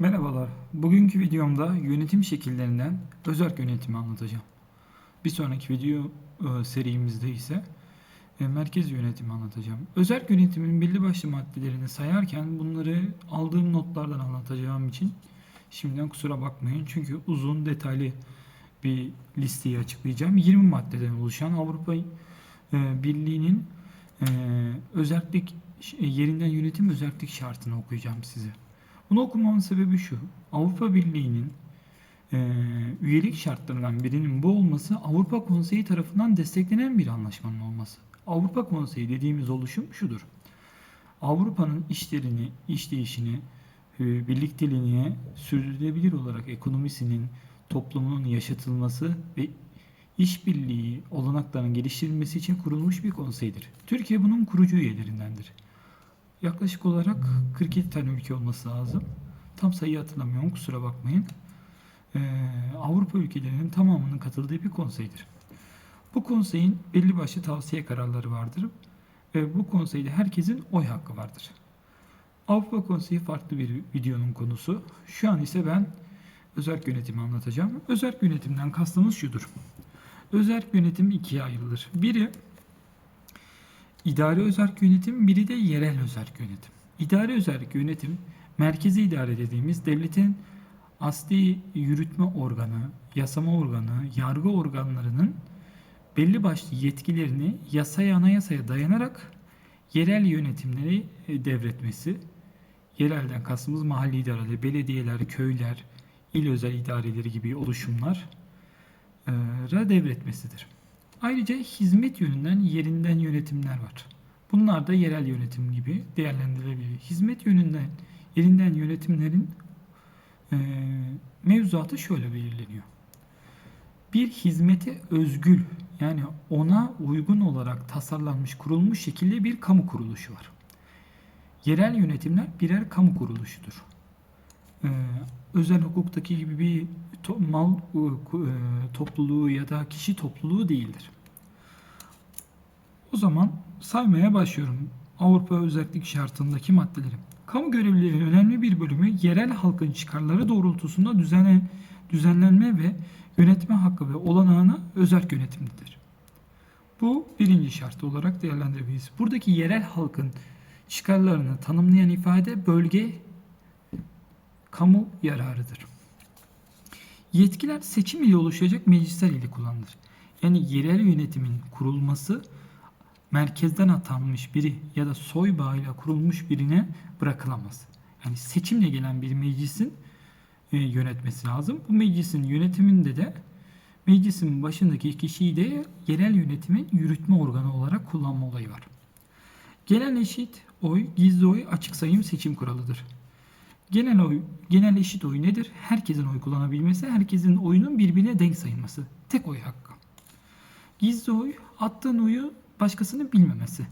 Merhabalar. Bugünkü videomda yönetim şekillerinden özerk yönetimi anlatacağım. Bir sonraki video e, serimizde ise e, merkez yönetimi anlatacağım. Özerk yönetimin belli başlı maddelerini sayarken bunları aldığım notlardan anlatacağım için şimdiden kusura bakmayın. Çünkü uzun detaylı bir listeyi açıklayacağım. 20 maddeden oluşan Avrupa e, Birliği'nin özellik yerinden yönetim özellik şartını okuyacağım size. Bunu okumamın sebebi şu. Avrupa Birliği'nin e, üyelik şartlarından birinin bu olması Avrupa Konseyi tarafından desteklenen bir anlaşmanın olması. Avrupa Konseyi dediğimiz oluşum şudur. Avrupa'nın işlerini, işleyişini, e, birlikteliğini sürdürülebilir olarak ekonomisinin, toplumunun yaşatılması ve işbirliği olanaklarının geliştirilmesi için kurulmuş bir konseydir. Türkiye bunun kurucu üyelerindendir. Yaklaşık olarak 47 tane ülke olması lazım. Tam sayıyı hatırlamıyorum kusura bakmayın. Ee, Avrupa ülkelerinin tamamının katıldığı bir konseydir. Bu konseyin belli başlı tavsiye kararları vardır ve bu konseyde herkesin oy hakkı vardır. Avrupa Konseyi farklı bir videonun konusu. Şu an ise ben özerk yönetimi anlatacağım. Özerk yönetimden kastımız şudur. Özerk yönetim ikiye ayrılır. Biri İdari özerk yönetim, biri de yerel özerk yönetim. İdari özerk yönetim, merkezi idare dediğimiz devletin asli yürütme organı, yasama organı, yargı organlarının belli başlı yetkilerini yasaya anayasaya dayanarak yerel yönetimleri e, devretmesi. Yerelden kastımız mahalli idareler, belediyeler, köyler, il özel idareleri gibi oluşumlar e, devretmesidir. Ayrıca hizmet yönünden yerinden yönetimler var. Bunlar da yerel yönetim gibi değerlendirilebilir. Hizmet yönünden yerinden yönetimlerin e, mevzuatı şöyle belirleniyor. Bir hizmete özgül yani ona uygun olarak tasarlanmış kurulmuş şekilde bir kamu kuruluşu var. Yerel yönetimler birer kamu kuruluşudur. Ee, özel hukuktaki gibi bir to- mal e, e, topluluğu ya da kişi topluluğu değildir. O zaman saymaya başlıyorum. Avrupa özellik şartındaki maddeleri. Kamu görevlilerinin önemli bir bölümü yerel halkın çıkarları doğrultusunda düzene, düzenlenme ve yönetme hakkı ve olanağına özerk yönetimlidir. Bu birinci şart olarak değerlendirebiliriz. Buradaki yerel halkın çıkarlarını tanımlayan ifade bölge kamu yararıdır. Yetkiler seçim ile oluşacak meclisler ile kullanılır. Yani yerel yönetimin kurulması merkezden atanmış biri ya da soy bağıyla kurulmuş birine bırakılamaz. Yani seçimle gelen bir meclisin e, yönetmesi lazım. Bu meclisin yönetiminde de meclisin başındaki kişiyi de yerel yönetimin yürütme organı olarak kullanma olayı var. Genel eşit oy, gizli oy, açık sayım seçim kuralıdır. Genel oy, genel eşit oy nedir? Herkesin oy kullanabilmesi, herkesin oyunun birbirine denk sayılması. Tek oy hakkı. Gizli oy, attığın oyu başkasının bilmemesi.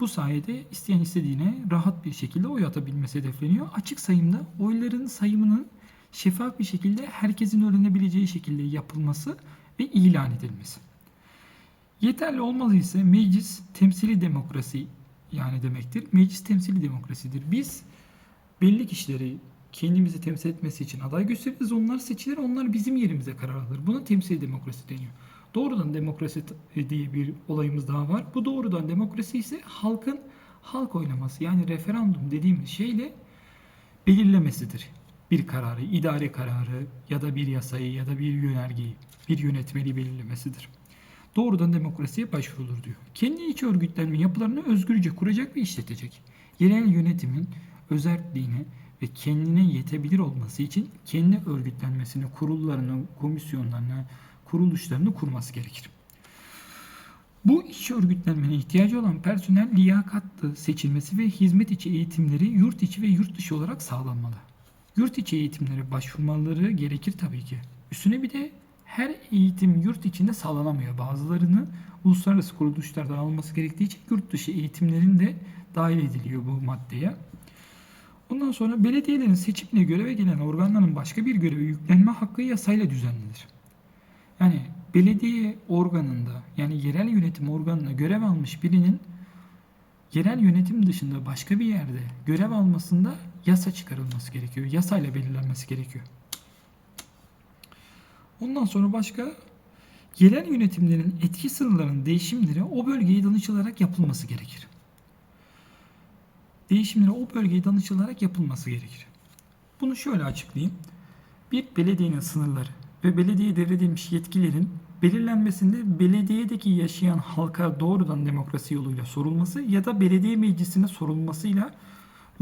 Bu sayede isteyen istediğine rahat bir şekilde oy atabilmesi hedefleniyor. Açık sayımda oyların sayımının şeffaf bir şekilde herkesin öğrenebileceği şekilde yapılması ve ilan edilmesi. Yeterli olmaz ise meclis temsili demokrasi yani demektir. Meclis temsili demokrasidir. Biz belli kişileri kendimizi temsil etmesi için aday gösteririz. Onlar seçilir. Onlar bizim yerimize karar alır. Buna temsil demokrasi deniyor. Doğrudan demokrasi diye bir olayımız daha var. Bu doğrudan demokrasi ise halkın halk oylaması yani referandum dediğimiz şeyle belirlemesidir. Bir kararı, idare kararı ya da bir yasayı ya da bir yönergeyi, bir yönetmeliği belirlemesidir. Doğrudan demokrasiye başvurulur diyor. Kendi iç örgütlenme yapılarını özgürce kuracak ve işletecek. Yerel yönetimin özelliğini ve kendine yetebilir olması için kendi örgütlenmesini, kurullarını, komisyonlarını, kuruluşlarını kurması gerekir. Bu iç örgütlenmeye ihtiyacı olan personel liyakatlı seçilmesi ve hizmet içi eğitimleri yurt içi ve yurt dışı olarak sağlanmalı. Yurt içi eğitimlere başvurmaları gerekir tabii ki. Üstüne bir de her eğitim yurt içinde sağlanamıyor. Bazılarını uluslararası kuruluşlardan alması gerektiği için yurt dışı eğitimlerin de dahil ediliyor bu maddeye. Ondan sonra belediyelerin seçimle göreve gelen organların başka bir göreve yüklenme hakkı yasayla düzenlenir. Yani belediye organında yani yerel yönetim organına görev almış birinin yerel yönetim dışında başka bir yerde görev almasında yasa çıkarılması gerekiyor. Yasayla belirlenmesi gerekiyor. Ondan sonra başka yerel yönetimlerin etki sınırlarının değişimleri o bölgeye danışılarak yapılması gerekir. Değişimleri o bölgeye danışılarak yapılması gerekir. Bunu şöyle açıklayayım. Bir belediyenin sınırları ve belediyeye devredilmiş yetkilerin belirlenmesinde belediyedeki yaşayan halka doğrudan demokrasi yoluyla sorulması ya da belediye meclisine sorulmasıyla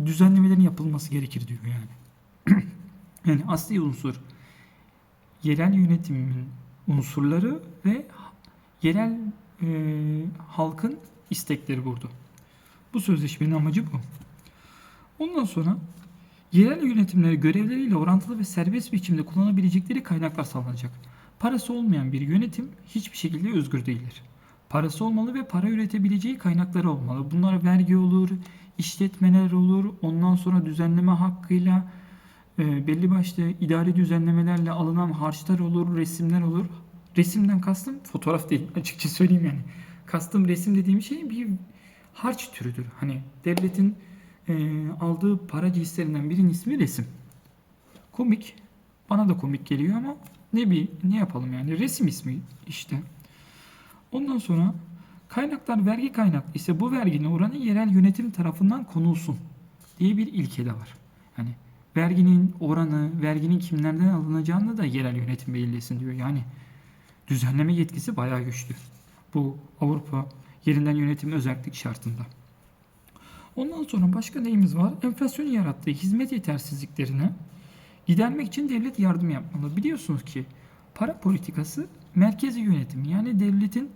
düzenlemelerin yapılması gerekir diyor yani. yani asli unsur yerel yönetimin unsurları ve yerel e, halkın istekleri burada. Bu sözleşmenin amacı bu. Ondan sonra yerel yönetimleri görevleriyle orantılı ve serbest biçimde kullanabilecekleri kaynaklar sağlanacak. Parası olmayan bir yönetim hiçbir şekilde özgür değildir. Parası olmalı ve para üretebileceği kaynakları olmalı. Bunlar vergi olur, işletmeler olur, ondan sonra düzenleme hakkıyla e, belli başlı idari düzenlemelerle alınan harçlar olur, resimler olur. Resimden kastım fotoğraf değil açıkça söyleyeyim yani. Kastım resim dediğim şey bir harç türüdür. Hani devletin e, aldığı para cinslerinden birinin ismi resim. Komik. Bana da komik geliyor ama ne bir ne yapalım yani resim ismi işte. Ondan sonra kaynaklar vergi kaynaklı ise bu verginin oranı yerel yönetim tarafından konulsun diye bir ilke de var. Yani verginin oranı, verginin kimlerden alınacağını da yerel yönetim belirlesin diyor. Yani düzenleme yetkisi bayağı güçlü. Bu Avrupa yerinden yönetim özellik şartında. Ondan sonra başka neyimiz var? Enflasyonun yarattığı hizmet yetersizliklerine gidermek için devlet yardım yapmalı. Biliyorsunuz ki para politikası merkezi yönetim yani devletin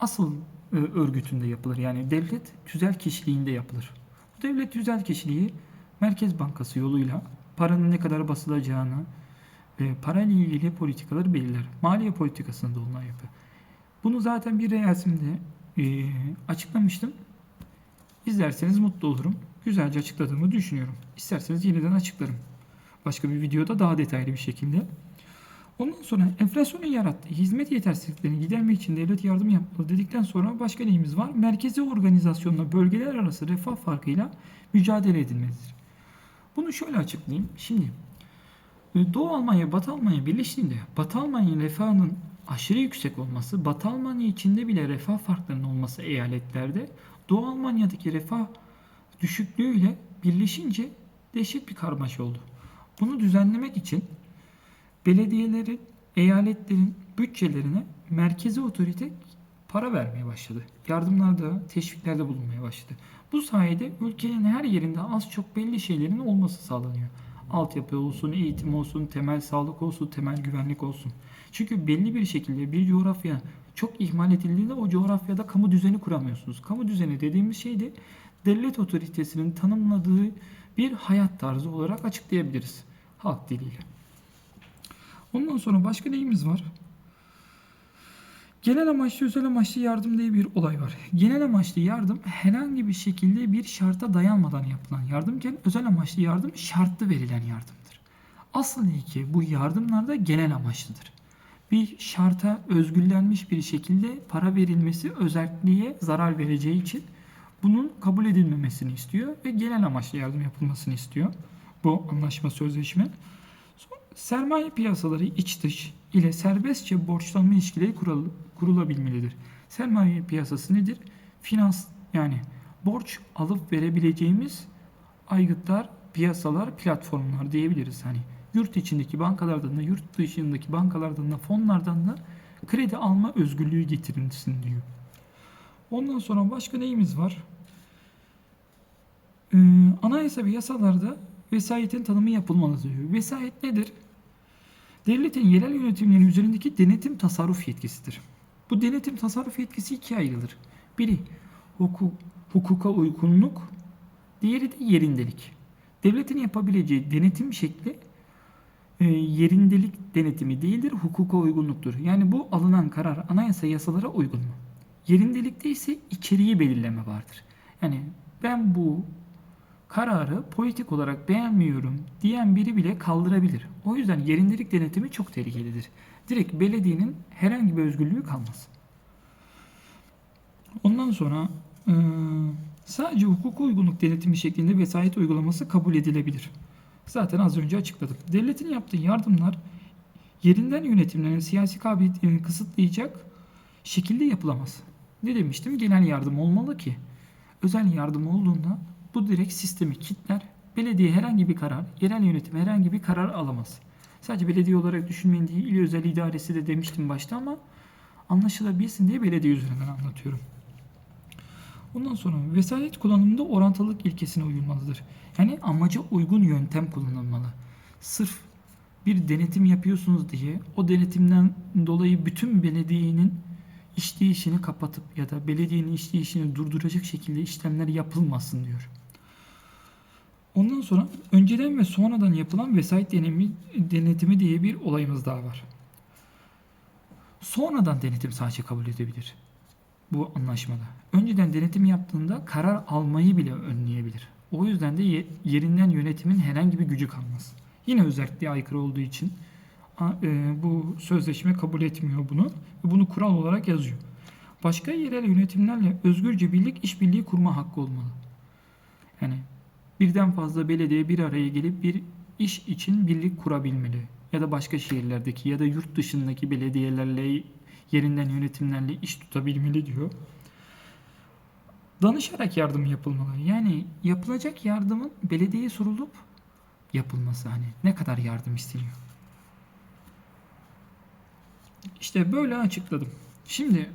asıl e, örgütünde yapılır. Yani devlet tüzel kişiliğinde yapılır. Bu devlet tüzel kişiliği Merkez Bankası yoluyla paranın ne kadar basılacağını ve parayla ilgili politikaları belirler. Maliye politikasını da onlar yapıyor. Bunu zaten bir reyasimde e, açıklamıştım. İzlerseniz mutlu olurum. Güzelce açıkladığımı düşünüyorum. İsterseniz yeniden açıklarım. Başka bir videoda daha detaylı bir şekilde. Ondan sonra enflasyonun yarattığı hizmet yetersizliklerini gidermek için devlet yardım yapmalı dedikten sonra başka neyimiz var? Merkezi organizasyonla bölgeler arası refah farkıyla mücadele edilmelidir. Bunu şöyle açıklayayım. Şimdi e, Doğu Almanya, Batı Almanya birleştiğinde Batı Almanya refahının aşırı yüksek olması, Batı Almanya içinde bile refah farklarının olması eyaletlerde Doğu Almanya'daki refah düşüklüğüyle birleşince dehşet bir karmaşa oldu. Bunu düzenlemek için belediyelerin, eyaletlerin bütçelerine merkezi otorite para vermeye başladı. Yardımlarda, teşviklerde bulunmaya başladı. Bu sayede ülkenin her yerinde az çok belli şeylerin olması sağlanıyor. Altyapı olsun, eğitim olsun, temel sağlık olsun, temel güvenlik olsun. Çünkü belli bir şekilde bir coğrafya çok ihmal edildiğinde o coğrafyada kamu düzeni kuramıyorsunuz. Kamu düzeni dediğimiz şey de devlet otoritesinin tanımladığı bir hayat tarzı olarak açıklayabiliriz halk diliyle. Ondan sonra başka neyimiz var? Genel amaçlı özel amaçlı yardım diye bir olay var. Genel amaçlı yardım herhangi bir şekilde bir şarta dayanmadan yapılan yardımken özel amaçlı yardım şartlı verilen yardımdır. Asıl ilke bu yardımlarda genel amaçlıdır. Bir şarta özgürlenmiş bir şekilde para verilmesi özelliğe zarar vereceği için bunun kabul edilmemesini istiyor ve genel amaçlı yardım yapılmasını istiyor. Bu anlaşma sözleşme. Sermaye piyasaları iç dış ile serbestçe borçlanma ilişkileri kural, kurulabilmelidir. Sermaye piyasası nedir? Finans yani borç alıp verebileceğimiz aygıtlar, piyasalar, platformlar diyebiliriz. Hani yurt içindeki bankalardan da yurt dışındaki bankalardan da fonlardan da kredi alma özgürlüğü getirilsin diyor. Ondan sonra başka neyimiz var? Ee, anayasa ve yasalarda vesayetin tanımı yapılmalı diyor. Vesayet nedir? Devletin yerel yönetimleri üzerindeki denetim tasarruf yetkisidir. Bu denetim tasarruf yetkisi ikiye ayrılır. Biri hukuk, hukuka uygunluk, diğeri de yerindelik. Devletin yapabileceği denetim şekli e, yerindelik denetimi değildir, hukuka uygunluktur. Yani bu alınan karar anayasa yasalara uygun mu? Yerindelikte ise içeriği belirleme vardır. Yani ben bu kararı politik olarak beğenmiyorum diyen biri bile kaldırabilir. O yüzden yerindelik denetimi çok tehlikelidir. Direkt belediyenin herhangi bir özgürlüğü kalmaz. Ondan sonra e, Sadece hukuka uygunluk denetimi şeklinde vesayet uygulaması kabul edilebilir. Zaten az önce açıkladım. Devletin yaptığı yardımlar yerinden yönetimlerin siyasi kabiliyetlerini kısıtlayacak şekilde yapılamaz. Ne demiştim? Genel yardım olmalı ki özel yardım olduğunda bu direkt sistemi kitler. Belediye herhangi bir karar, yerel yönetim herhangi bir karar alamaz. Sadece belediye olarak düşünmeyin diye il özel idaresi de demiştim başta ama anlaşılabilsin diye belediye üzerinden anlatıyorum. Ondan sonra vesayet kullanımında orantılılık ilkesine uyulmalıdır. Yani amaca uygun yöntem kullanılmalı. Sırf bir denetim yapıyorsunuz diye o denetimden dolayı bütün belediyenin işleyişini kapatıp ya da belediyenin işleyişini durduracak şekilde işlemler yapılmasın diyor. Ondan sonra önceden ve sonradan yapılan vesayet denemi, denetimi diye bir olayımız daha var. Sonradan denetim sadece kabul edebilir bu anlaşmada. Önceden denetim yaptığında karar almayı bile önleyebilir. O yüzden de ye- yerinden yönetimin herhangi bir gücü kalmaz. Yine özelliğe aykırı olduğu için e, bu sözleşme kabul etmiyor bunu ve bunu kural olarak yazıyor. Başka yerel yönetimlerle özgürce birlik işbirliği kurma hakkı olmalı. Yani birden fazla belediye bir araya gelip bir iş için birlik kurabilmeli. Ya da başka şehirlerdeki ya da yurt dışındaki belediyelerle yerinden yönetimlerle iş tutabilmeli diyor. Danışarak yardım yapılmalı. Yani yapılacak yardımın belediyeye sorulup yapılması hani ne kadar yardım isteniyor. İşte böyle açıkladım. Şimdi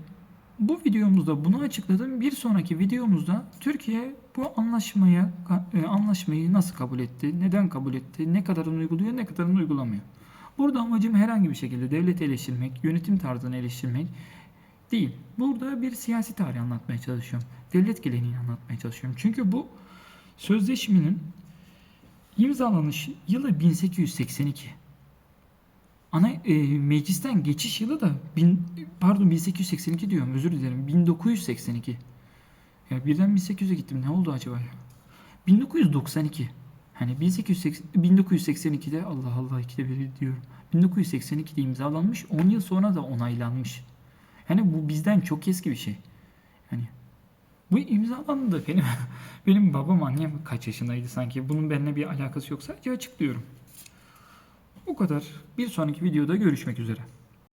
bu videomuzda bunu açıkladım. Bir sonraki videomuzda Türkiye bu anlaşmaya e, anlaşmayı nasıl kabul etti, neden kabul etti, ne kadarını uyguluyor, ne kadarını uygulamıyor. Burada amacım herhangi bir şekilde devleti eleştirmek, yönetim tarzını eleştirmek değil. Burada bir siyasi tarih anlatmaya çalışıyorum. Devlet geleneğini anlatmaya çalışıyorum. Çünkü bu sözleşmenin imzalanış yılı 1882. Ana e, meclisten geçiş yılı da bin, pardon 1882 diyorum özür dilerim 1982. Ya birden 1800'e gittim ne oldu acaba ya? 1992. Hani 1880, 1982'de Allah Allah ikide bir diyorum. 1982'de imzalanmış 10 yıl sonra da onaylanmış. Yani bu bizden çok eski bir şey. Yani bu imzalandı benim benim babam annem kaç yaşındaydı sanki. Bunun benimle bir alakası yok sadece açıklıyorum. Bu kadar. Bir sonraki videoda görüşmek üzere.